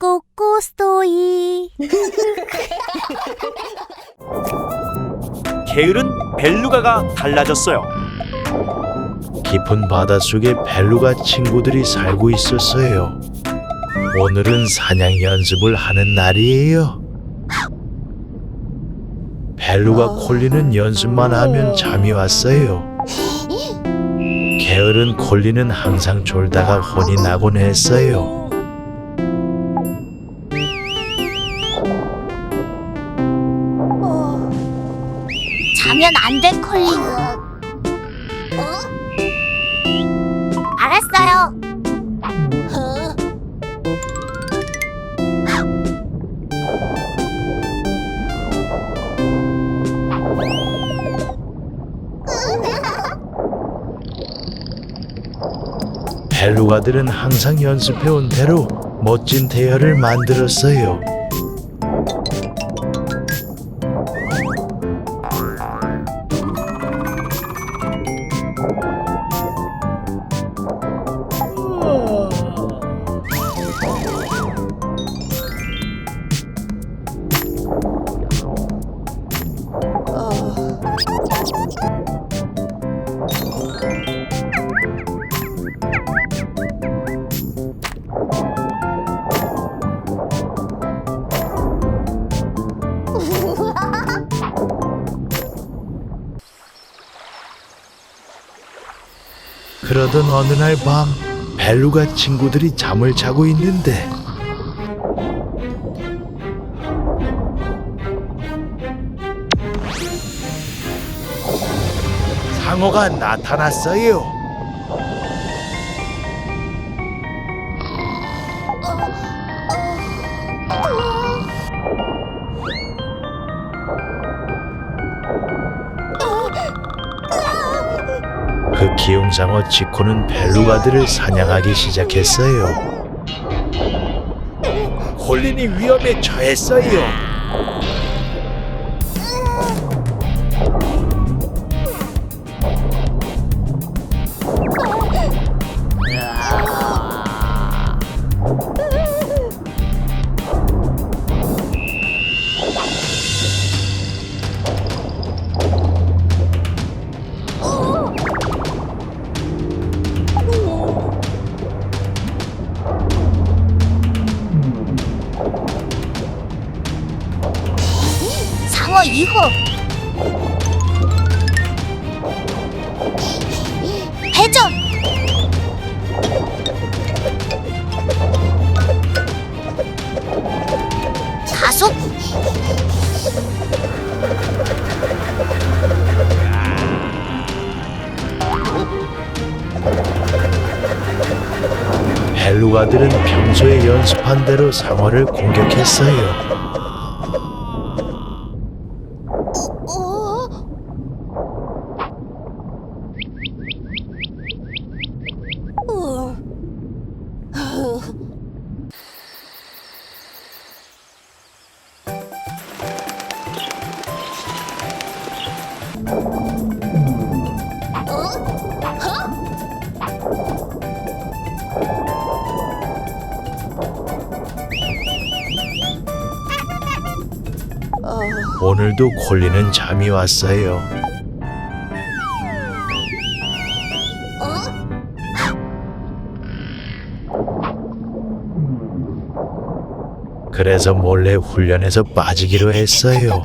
꼬꼬 스토리 게으른 벨루가가 달라졌어요. 깊은 바닷속에 벨루가 친구들이 살고 있었어요. 오늘은 사냥 연습을 하는 날이에요. 벨루가 콜리는 연습만 하면 잠이 왔어요. 게으른 콜리는 항상 졸다가 혼이 나곤 했어요. 자면 안 돼 콜린 알았어요. 벨루가들은 항상 연습해온 대로 멋진 대열을 만들었어요. 그러던 어느 날 밤 벨루가 친구들이 잠을 자고 있는데 상어가 나타났어요. 기웅상어 지코는 벨루가들을 사냥하기 시작했어요. 콜린이 위험에 처했어요. 상어 2호 회전 가속? 벨루가들은 평소에 연습한 대로 상어를 공격했어요. Oh! Huh? 오늘도 콜리는 잠이 왔어요. 그래서 몰래 훈련에서 빠지기로 했어요.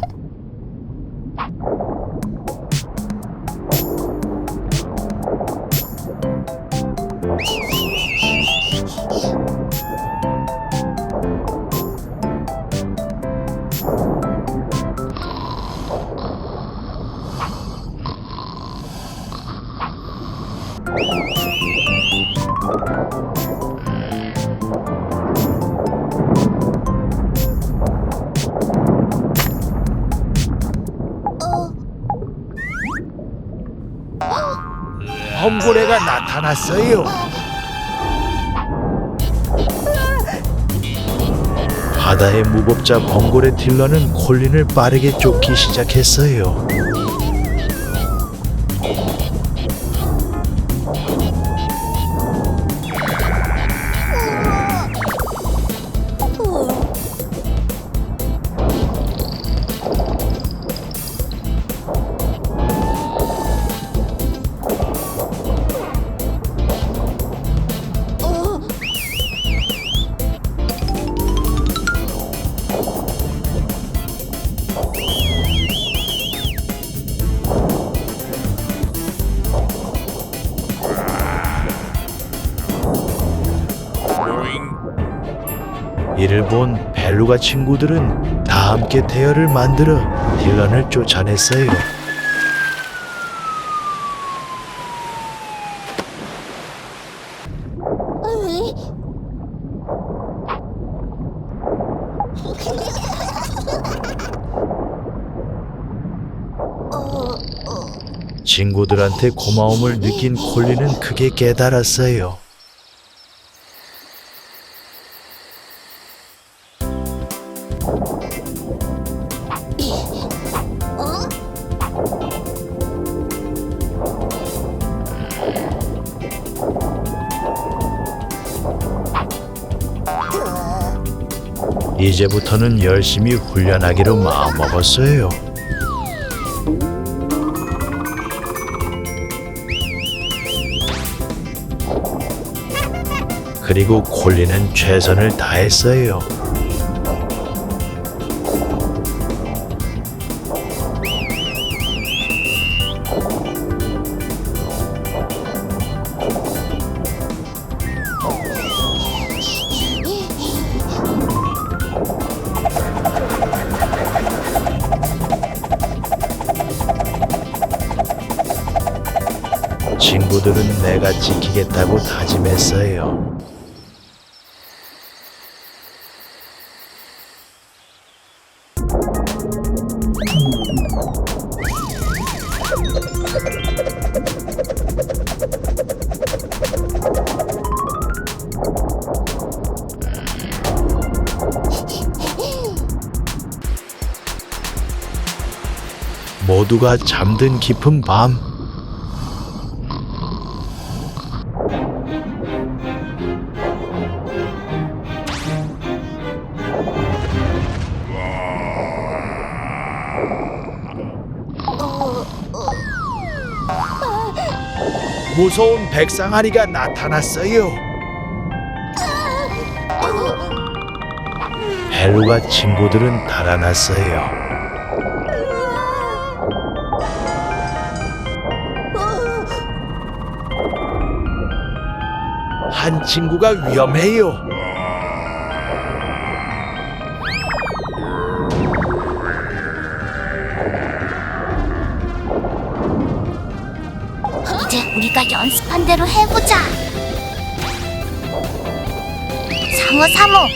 험고래가 나타났어요. 바다의 무법자 범고래 딜러는 콜린을 빠르게 쫓기 시작했어요. 이를 본 벨루가 친구들은 다 함께 대열을 만들어 딜런을 쫓아냈어요. 친구들한테 고마움을 느낀 콜리는 크게 깨달았어요. 이제부터는 열심히 훈련하기로 마음먹었어요. 그리고 콜리는 최선을 다했어요. 내가 지키겠다고 다짐했어요. 모두가 잠든 깊은 밤. 무서운 백상아리가 나타났어요. 벨루가 친구들은 달아났어요. 한 친구가 위험해요. 우리가 연습한 대로 해보자. 상어 3호.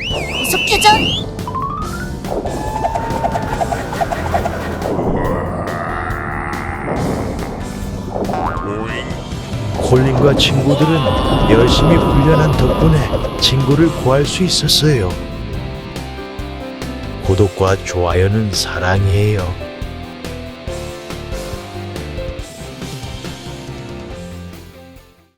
계속해줘. 콜린과 친구들은 열심히 훈련한 덕분에 친구를 구할 수 있었어요. 구독과 좋아요는 사랑이에요.